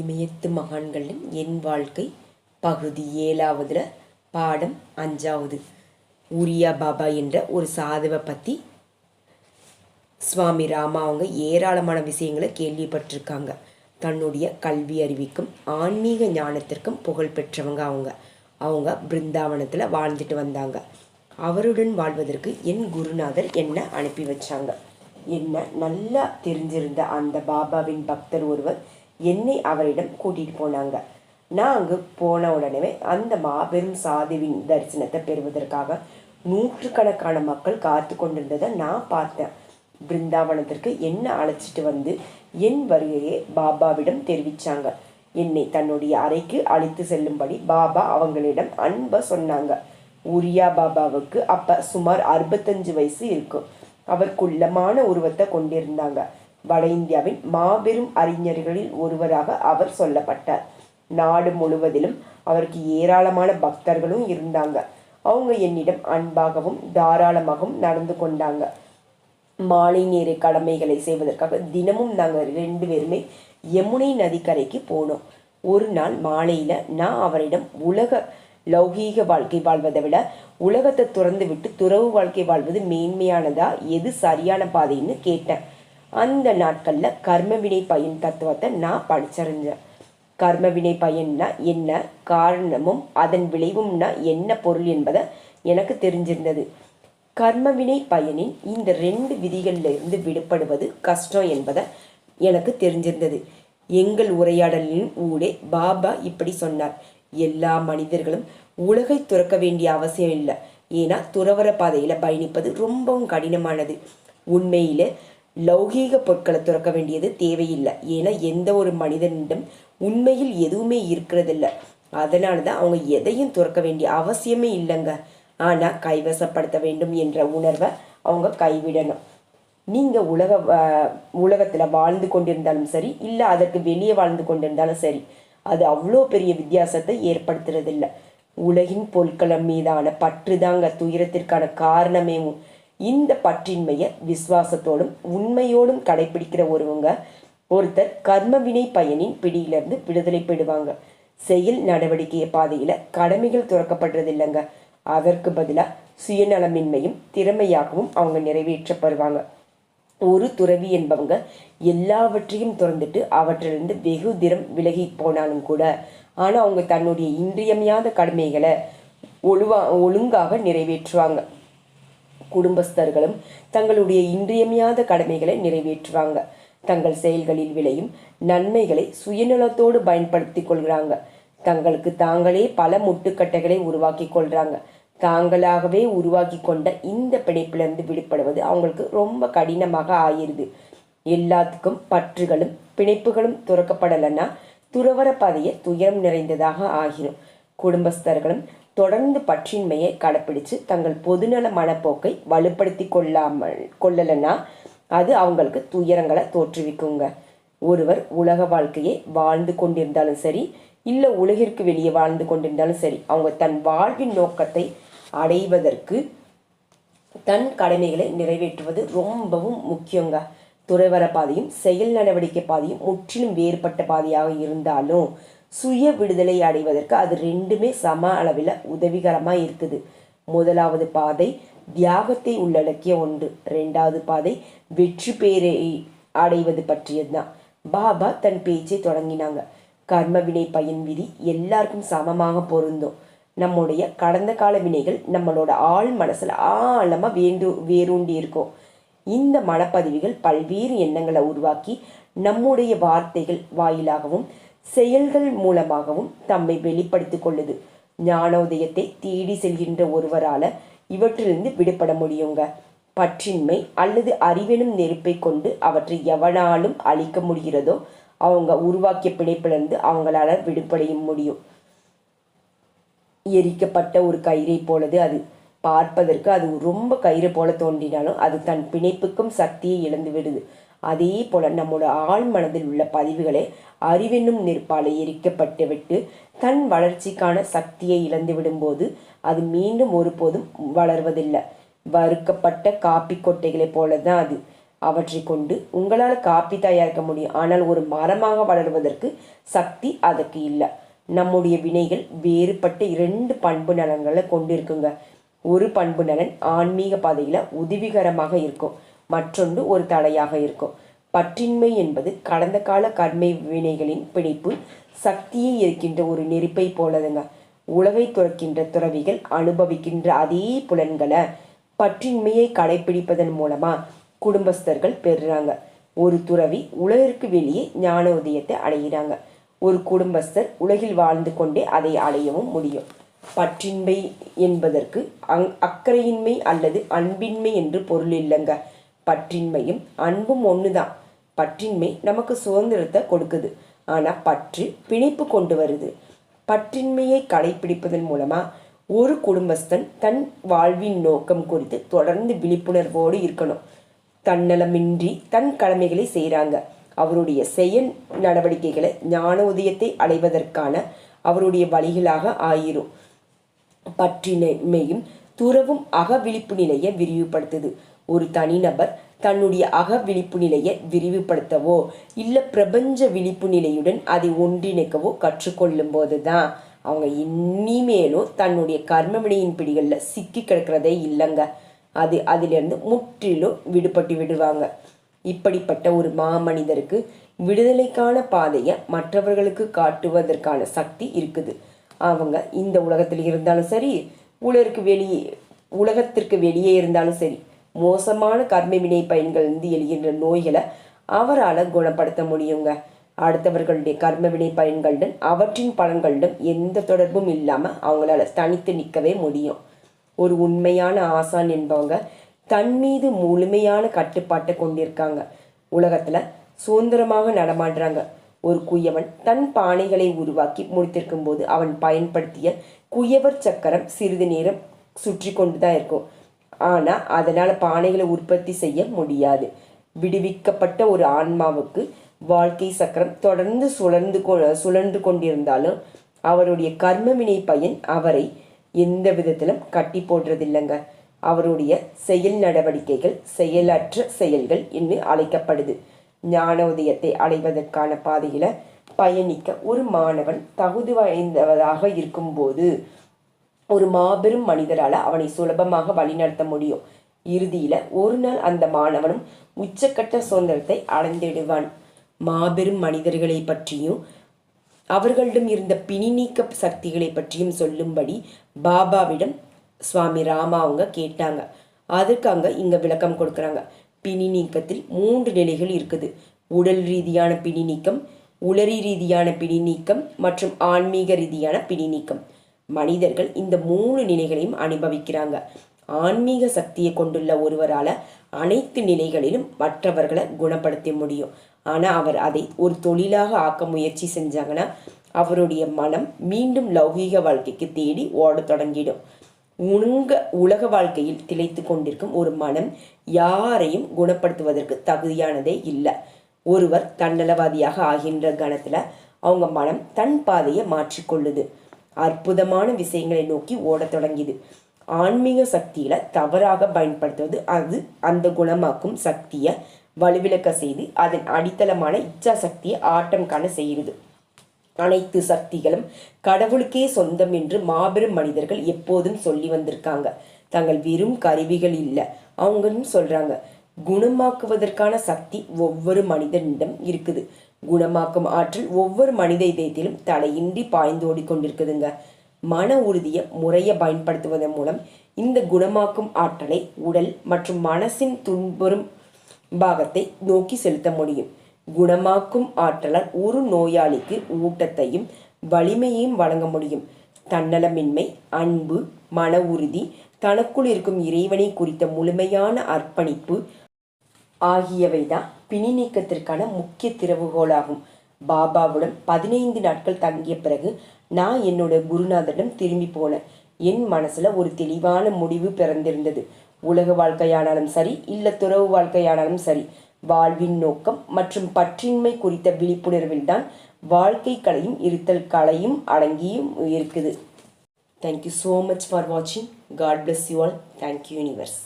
இமயத்து மகான்களின் என் வாழ்க்கை பகுதி ஏழாவதுல பாடம் அஞ்சாவது. ஊரியா பாபா என்ற ஒரு சாதுவை பற்றி சுவாமி ராமா அவங்க ஏராளமான விஷயங்களை கேள்விப்பட்டிருக்காங்க. தன்னுடைய கல்வி அறிவிக்கும் ஆன்மீக ஞானத்திற்கும் புகழ் பெற்றவங்க அவங்க. அவங்க பிருந்தாவனத்தில் வாழ்ந்துட்டு வந்தாங்க. அவருடன் வாழ்வதற்கு என் குருநாதர் என்னை அனுப்பி வச்சாங்க? என்ன நல்லா தெரிஞ்சிருந்த அந்த பாபாவின் பக்தர் ஒருவர் என்னை அவரிடம் கூட்டிகிட்டு போனாங்க. நான் அங்கு போன உடனே அந்த மாபெரும் சாதுவின் தரிசனத்தை பெறுவதற்காக நூற்றுக்கணக்கான மக்கள் காத்து கொண்டிருந்ததை நான் பார்த்தேன். பிருந்தாவனத்திற்கு என்ன அழைச்சிட்டு வந்து என் வருகையை பாபாவிடம் தெரிவிச்சாங்க. என்னை தன்னுடைய அறைக்கு அழைத்து செல்லும்படி பாபா அவங்களிடம் அன்பை சொன்னாங்க. உரியா பாபாவுக்கு அப்ப சுமார் அறுபத்தஞ்சு வயசு இருக்கும். அவர் குள்ளமான உருவத்தை கொண்டிருந்தாங்க. வட இந்தியாவின் மாபெரும் அறிஞர்களில் ஒருவராக அவர் சொல்லப்பட்டார். நாடு முழுவதிலும் அவருக்கு ஏராளமான பக்தர்களும் இருந்தாங்க. அவங்க என்னிடம் அன்பாகவும் தாராளமாகவும் நடந்து கொண்டாங்க. மாலை நேர கடமைகளை செய்வதற்காக தினமும் நாங்கள் ரெண்டு பேருமே யமுனை நதிக்கரைக்கு போனோம். ஒரு நாள் மாலையில் நான் அவரிடம் உலக லௌகீக வாழ்க்கை வாழ்வதை விட உலகத்தை துறந்து விட்டு துறவு வாழ்க்கை வாழ்வது மேன்மையானதா எது சரியான பாதைன்னு கேட்டேன். அந்த நாட்களில் கர்மவினை பயன் தத்துவத்தை நான் படிச்சிருந்தேன். கர்மவினை பயன்னா என்ன காரணமும் அதன் விளைவும்னா என்ன பொருள் என்பதை எனக்கு தெரிஞ்சிருந்தது. கர்மவினை பயனின் இந்த ரெண்டு விதிகளில் இருந்து விடுபடுவது கஷ்டம் என்பதை எனக்கு தெரிஞ்சிருந்தது. எங்கள் உரையாடலின் ஊடே பாபா இப்படி சொன்னார். எல்லா மனிதர்களும் உலகை துறக்க வேண்டிய அவசியம் இல்லை. ஏன்னா துறவர பாதையில் பயணிப்பது ரொம்பவும் கடினமானது. உண்மையில் லௌகீக பொருட்களை துறக்க வேண்டியது தேவையில்லை. ஏன்னா எந்த ஒரு மனிதனிடம் உண்மையில் எதுவுமே இருக்கிறதில்ல. அதனால தான் அவங்க எதையும் துறக்க வேண்டிய அவசியமே இல்லைங்க. ஆனால் கைவசப்படுத்த வேண்டும் என்ற உணர்வை அவங்க கைவிடணும். நீங்கள் உலக உலகத்தில் வாழ்ந்து கொண்டிருந்தாலும் சரி இல்லை அதற்கு வெளியே வாழ்ந்து கொண்டிருந்தாலும் சரி அது அவ்வளோ பெரிய வித்தியாசத்தை ஏற்படுத்துறதில்லை. உலகின் பொருட்களம் மீதான பற்று தாங்க துயரத்திற்கான காரணமேவும் இந்த பற்றின்மையை விசுவாசத்தோடும் உண்மையோடும் கடைபிடிக்கிற ஒருவங்க ஒருத்தர் கர்மவினை பயனின் பிடியிலிருந்து விடுதலை பெறுவாங்க. செயல் நடவடிக்கை பாதையில் கடமைகள் துறக்கப்படுறது இல்லைங்க அதற்கு பதிலாக சுயநலமின்மையும் திறமையாகவும் அவங்க நிறைவேற்றப்படுவாங்க. ஒரு துறவி என்பவங்க எல்லாவற்றையும் திறந்துட்டு அவற்றிலிருந்து வெகு தினம் விலகி போனாலும் கூட ஆனால் அவங்க தன்னுடைய இன்றியமையாத கடமைகளை ஒழுவா ஒழுங்காக நிறைவேற்றுவாங்க. குடும்பஸ்தர்களும் தங்களுடைய இன்றியமையாத கடமைகளை நிறைவேற்றுவாங்க தங்கள் செயல்களில் விளையும் நன்மைகளை சுயநலத்தோடு பயன்படுத்தி கொள்கிறாங்க. தங்களுக்கு தாங்களே பல முட்டுக்கட்டைகளை உருவாக்கி கொள்றாங்க. தாங்களாகவே உருவாக்கி கொண்ட இந்த பிணைப்பிலிருந்து விடுபடுவது அவங்களுக்கு ரொம்ப கடினமாக ஆயிருது எல்லாத்துக்கும் பற்றுகளும் பிணைப்புகளும் துறக்கப்படலைன்னா துறவர பாதையை துயரம் நிறைந்ததாக ஆகிரும். குடும்பஸ்தர்களும் தொடர்ந்து பற்றின்மையை கடைப்பிடிச்சு தங்கள் பொதுநல மனப்போக்கை வலுப்படுத்தி கொள்ளாமல் கொள்ளலைன்னா அது அவங்களுக்கு துயரங்களை தோற்றுவிக்குங்க. ஒருவர் உலக வாழ்க்கையை வாழ்ந்து கொண்டிருந்தாலும் சரி இல்லை உலகிற்கு வெளியே வாழ்ந்து கொண்டிருந்தாலும் சரி அவங்க தன் வாழ்வின் நோக்கத்தை அடைவதற்கு தன் கடமைகளை நிறைவேற்றுவது ரொம்பவும் முக்கியங்க. துறைவர பாதையும் செயல் நடவடிக்கை பாதையும் முற்றிலும் வேறுபட்ட பாதையாக இருந்தாலும் சுய விடுதலை அடைவதற்கு அது ரெண்டுமே சம அளவில் உதவிகரமாக இருக்குது. முதலாவது பாதை தியாகத்தை உள்ளடக்கிய ஒன்று. ரெண்டாவது பாதை வெற்றி பேரை அடைவது பற்றியது தான் பாபா தன் பேச்சை தொடங்கினாங்க. கர்ம வினை பயன் விதி எல்லாருக்கும் சமமாக பொருந்தும். நம்முடைய கடந்த கால வினைகள் நம்மளோட ஆள் மனசில் ஆழமாக வேண்டு வேரூண்டி இருக்கும். இந்த மனப்பதிவுகள் பல்வேறு எண்ணங்களை உருவாக்கி நம்முடைய வார்த்தைகள் வாயிலாகவும் செயல்கள் மூலமாகவும் தம்மை வெளிப்படுத்திக் கொள்ளுது. ஞானோதயத்தை தேடி செல்கின்ற ஒருவரால இவற்றிலிருந்து விடுபட முடியுங்க. பற்றின்மை அல்லது அறிவெனும் நெருப்பை கொண்டு அவற்றை எவனாலும் அழிக்க முடிகிறதோ அவங்க உருவாக்கிய பிணைப்பிலிருந்து அவங்களால விடுபடைய முடியும். எரிக்கப்பட்ட ஒரு கயிறை போலது அது. பார்ப்பதற்கு அது ரொம்ப கயிறு போல தோன்றினாலும் அது தன் பிணைப்புக்கும் சக்தியை இழந்து விடுது அதே போல நம்மோட ஆழ் மனதில் உள்ள பதிவுகளை அறிவென்னும் நெருப்பால் எரிக்கப்பட்டு விட்டு தன் வளர்ச்சிக்கான சக்தியை இழந்து விடும்போது அது மீண்டும் ஒருபோதும் வளர்வதில்லை. வறுக்கப்பட்ட காப்பி கொட்டைகளைப் போல தான் அது. அவற்றை கொண்டு உங்களால் காப்பி தயாரிக்க முடியும். ஆனால் ஒரு மரமாக வளர்வதற்கு சக்தி அதற்கு இல்லை. நம்முடைய வினைகள் வேறுபட்ட இரண்டு பண்பு நலன்களை கொண்டிருக்குங்க. ஒரு பண்பு நலன் ஆன்மீக பாதையில் உதவிகரமாக இருக்கும். மற்றொன்று ஒரு தடையாக இருக்கும். பற்றின்மை என்பது கடந்த கால கர்மை வினைகளின் பிடிப்பு சக்தியை இருக்கின்ற ஒரு நெருப்பை போலதுங்க. உலகை துறக்கின்ற துறவிகள் அனுபவிக்கின்ற அதே புலன்களை பற்றின்மையை கடைபிடிப்பதன் மூலமா குடும்பஸ்தர்கள் பெறுறாங்க. ஒரு துறவி உலகிற்கு வெளியே ஞான உதயத்தை அடைகிறாங்க ஒரு குடும்பஸ்தர் உலகில் வாழ்ந்து கொண்டே அதை அடையவும் முடியும். பற்றின்மை என்பதற்கு அங் அக்கறையின்மை அல்லது அன்பின்மை என்று பொருள் இல்லைங்க. பற்றின்மையும் அன்பும் ஒன்று தான் பற்றின்மை நமக்கு சுதந்திரத்தை கொடுக்குது. ஆனால் பற்று பிணைப்பு கொண்டு வருது. பற்றின்மையை கடைபிடிப்பதன் மூலமாக ஒரு குடும்பஸ்தன் தன் வாழ்வின் நோக்கம் குறித்து தொடர்ந்து விழிப்புணர்வோடு இருக்கணும். தன்னலமின்றி தன் கடமைகளை செய்கிறாங்க அவருடைய செயல் நடவடிக்கைகளை ஞான உதயத்தை அடைவதற்கான அவருடைய வழிகளாக ஆயிரும். பற்றின்மையும் துறவும் அக விழிப்பு நிலையை விரிவுபடுத்துது. ஒரு தனிநபர் தன்னுடைய அக விழிப்பு நிலையை விரிவுபடுத்தவோ இல்லை பிரபஞ்ச விழிப்பு நிலையுடன் அதை ஒன்றிணைக்கவோ கற்றுக்கொள்ளும் போது தான் அவங்க இனிமேலும் தன்னுடைய கர்மவினையின் பிடிகளில் சிக்கி கிடக்கிறதே இல்லைங்க. அது அதிலிருந்து முற்றிலும் விடுபட்டு விடுவாங்க. இப்படிப்பட்ட ஒரு மாமனிதருக்கு விடுதலைக்கான பாதையை மற்றவர்களுக்கு காட்டுவதற்கான சக்தி இருக்குது. அவங்க இந்த உலகத்தில் இருந்தாலும் சரி உலருக்கு வெளியே உலகத்திற்கு வெளியே இருந்தாலும் சரி மோசமான கர்ம வினை பயன்களிலிருந்து எழுகின்ற நோய்களை அவரால் குணப்படுத்த முடியுங்க. அடுத்தவர்களுடைய கர்ம வினை பயன்களுடன் அவற்றின் பலன்களுடன் எந்த தொடர்பும் இல்லாமல் அவங்களால தனித்து நிற்கவே முடியும். ஒரு உண்மையான ஆசான் என்பவங்க தன் மீது முழுமையான கட்டுப்பாட்டை கொண்டிருக்காங்க. உலகத்தில் சுதந்திரமாக நடமாடுறாங்க. ஒரு குயவன் தன் பானைகளை உருவாக்கி முடித்திருக்கும் போது அவன் பயன்படுத்திய குயவர் சக்கரம் சிறிது நேரம் சுற்றி கொண்டு தான் இருக்கும். ஆனால் அதனால் பானைகளை உற்பத்தி செய்ய முடியாது. விடுவிக்கப்பட்ட ஒரு ஆன்மாவுக்கு வாழ்க்கை சக்கரம் தொடர்ந்து சுழந்து கொ சுழன்று கொண்டிருந்தாலும் அவருடைய கர்மவினை பயன் அவரை எந்த விதத்திலும் கட்டி போடுறதில்லைங்க. அவருடைய செயல் நடவடிக்கைகள் செயலற்ற செயல்கள் என்று அழைக்கப்படுது. ஞான உதயத்தை அடைவதற்கான பாதையில் பயணிக்க ஒரு மாணவன் தகுதி வாய்ந்தவதாக இருக்கும்போது ஒரு மாபெரும் மனிதரால் அவனை சுலபமாக வழிநடத்த முடியும். இறுதியில் ஒரு நாள் அந்த மாணவனும் உச்சக்கட்ட சுதந்திரத்தை அடைந்திடுவான். மாபெரும் மனிதர்களை பற்றியும் அவர்களிடம் இருந்த பிணி நீக்க சக்திகளை பற்றியும் சொல்லும்படி பாபாவிடம் சுவாமி ராமா அவங்க கேட்டாங்க. அதுக்கு அங்கே இங்கே விளக்கம் கொடுக்குறாங்க. பிணி நீக்கத்தில் மூன்று நிலைகள் இருக்குது. உடல் ரீதியான பிணி நீக்கம் உளறி ரீதியான பிணி நீக்கம் மற்றும் ஆன்மீக ரீதியான பிணி நீக்கம். மனிதர்கள் இந்த மூணு நிலைகளையும் அனுபவிக்கிறாங்க. ஆன்மீக சக்தியை கொண்டுள்ள ஒருவரால் அனைத்து நிலைகளிலும் மற்றவர்களை குணப்படுத்த முடியும். ஆனால் அவர் அதை ஒரு தொழிலாக ஆக்க முயற்சி செஞ்சாங்கன்னா அவருடைய மனம் மீண்டும் லௌகீக வாழ்க்கைக்கு தேடி ஓட தொடங்கிடும். உங்க உலக வாழ்க்கையில் திளைத்து கொண்டிருக்கும் ஒரு மனம் யாரையும் குணப்படுத்துவதற்கு தகுதியானதே இல்லை. ஒருவர் தன்னலவாதியாக ஆகின்ற கணத்தில் அவங்க மனம் தன் பாதையை மாற்றிக்கொள்ளுது. அற்புதமான விஷயங்களை நோக்கி ஓடத் தொடங்கியது. ஆன்மீக சக்தியில தவறாக பயன்படுத்துவது அது அந்த குணமாக்கும் சக்தியை வலுவிளக்க செய்து அதன் அடித்தளமான இச்சா சக்தியை ஆட்டம் காண செய்கிறது. அனைத்து சக்திகளும் கடவுளுக்கே சொந்தம் என்று மாபெரும் மனிதர்கள் எப்போதும் சொல்லி வந்திருக்காங்க. தங்கள் வெறும் கருவிகள் இல்லை. அவங்களும் சொல்றாங்க குணமாக்குவதற்கான சக்தி ஒவ்வொரு மனிதனிடம் இருக்குது. குணமாக்கும் ஆற்றல் ஒவ்வொரு மனித இதயத்திலும் தடையின்றி பாய்ந்தோடி கொண்டிருக்குதுங்க. மன உறுதியை முறையை பயன்படுத்துவதன் மூலம் இந்த குணமாக்கும் ஆற்றலை உடல் மற்றும் மனசின் துன்புறும் பாகத்தை நோக்கி செலுத்த முடியும். குணமாக்கும் ஆற்றலால் ஒரு நோயாளிக்கு ஊட்டத்தையும் வலிமையையும் வழங்க முடியும். தன்னலமின்மை அன்பு மன உறுதி தனக்குள் இருக்கும் இறைவனை குறித்த முழுமையான அர்ப்பணிப்பு ஆகியவை தான் பிணி நீக்கத்திற்கான முக்கிய திறவுகோலாகும் பாபாவுடன் பதினைந்து நாட்கள் தங்கிய பிறகு நான் என்னோட குருநாதரிடம் திரும்பி போனேன். என் மனசுல ஒரு தெளிவான முடிவு பிறந்திருந்தது. உலக வாழ்க்கையானாலும் சரி இல்ல துறவு வாழ்க்கையானாலும் சரி வாழ்வின் நோக்கம் மற்றும் பற்றின்மை குறித்த விழிப்புணர்வில் தான் வாழ்க்கை கலையும் இருத்தல் கலையும் அடங்கியும் இருக்குது. Thank you so much for வாட்சிங் god bless you all thank you universe